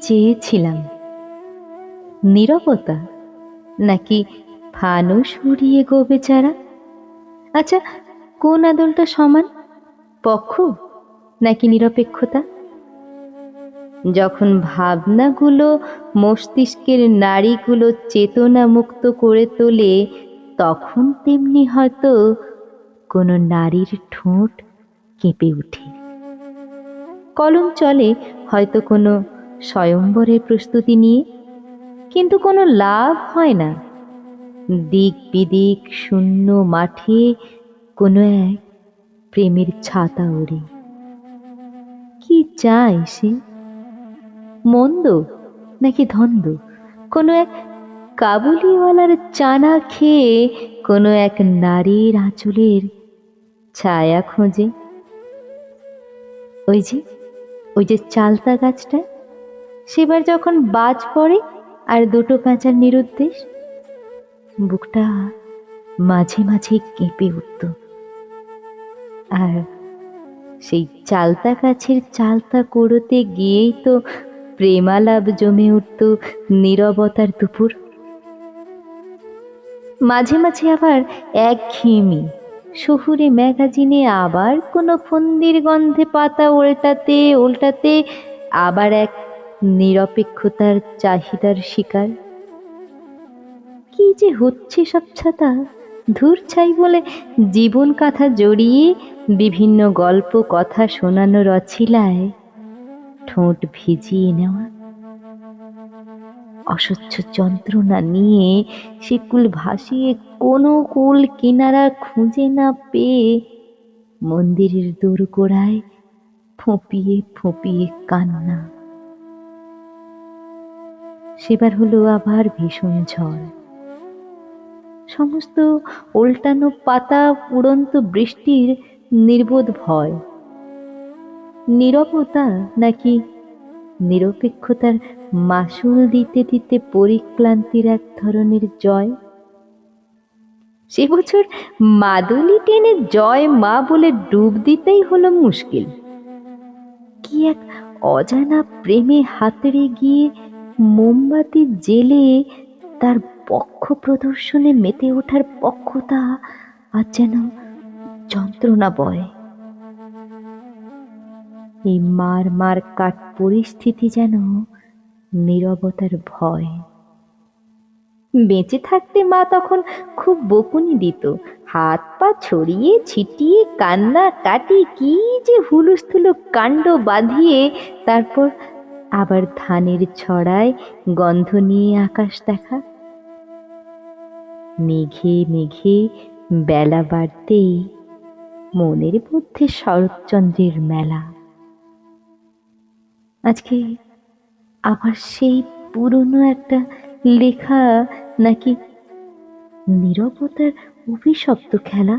চেয়েছিলাম। নীরবতা নাকি ফানুস উড়িয়ে গো বেচারা আচ্ছা কোন আদলটা সমান? পক্ষ নাকি নিরপেক্ষতা? যখন ভাবনাগুলো মস্তিষ্কের নারীগুলো চেতনা মুক্ত করে তোলে, তখন তেমনি হয়তো কোনো নারীর ঠোঁট কেঁপে ওঠে। কলম চলে হয়তো কোনো স্বয়ম্বরের প্রস্তুতি নিয়ে, কিন্তু কোনো লাভ হয় না। দিক বিদিক শূন্য মাঠে কোনো এক প্রেমের ছাতা ওড়ে। কি চায় সে? মন্দ নাকি ধন্দ? কোনো এক কাবুলিওয়ালার চানা খেয়ে কোনো এক নারীর আঁচলের ছায়া খোঁজে। ওই যে ওই যে চালতা গাছটা? সেবার যখন বাজ পড়ে আর দুটো কাঁচার নিরুদ্দেশ, বুকটা মাঝে মাঝে কেঁপে উঠত। আর সেই চালতা গাছের চালতা কোড়োতে গিয়েই তো প্রেমালাপ জমে উঠত নীরবতার দুপুর। মাঝে মাঝে আবার এক ঘিমি শহুরে ম্যাগাজিনে আবার কোনো ফন্দির গন্ধে পাতা উল্টাতে উল্টাতে আবার এক নিরপেক্ষতার চাহিদার শিকার? কি যে হচ্ছে সব ছাতা? ধূর ছাই বলে জীবন কথা জড়িয়ে বিভিন্ন গল্প কথা শোনানো অছিলায় ঠোঁট ভিজিয়ে নেওয়া। অসহ্য যন্ত্রণা নিয়ে সে কুল ভাসিয়ে কোনো কুল কিনারা খুঁজে না পেয়ে মন্দিরের দোরগোড়ায় ফোঁপিয়ে ফোঁপিয়ে কান্না। সেবার হলো আবার ভীষণ ঝড়। সমস্ত উল্টানো পাতা উড়ন্ত বৃষ্টির নির্বোধ ভয়। নীরবতা নাকি নিরপেক্ষতার মাসুল দিতে দিতে পরিক্লান্তির এক ধরনের জয়? সে বছর মাদুলি টেনে জয় মা বলে ডুব দিতেই হলো মুশকিল। কি এক অজানা প্রেমে হাতড়ে গিয়ে মোমবাতি জেলে তার পক্ষ প্রদর্শনে মেতে ওঠার পক্ষতা আর যেন যন্ত্রণা বয় এই মার মার কাট পরিস্থিতি যেন নীরবতার ভয়। বেঁচে থাকতে মা তখন খুব বকুনি দিত। হাত পা ছড়িয়ে, ছিটিয়ে, কান্না কাটি, কি যে হুলুস্থুলু কাণ্ড বাঁধিয়ে তারপর আবার ধানের ছড়ায় গন্ধ নিয়ে আকাশ দেখা। মেঘে মেঘে বেলা বাড়তেই মনের মধ্যে শরৎচন্দ্রের মেলা। আজকে আবার সেই পুরনো একটা লেখা নাকি নিরবতার অভিশপ্ত খেলা।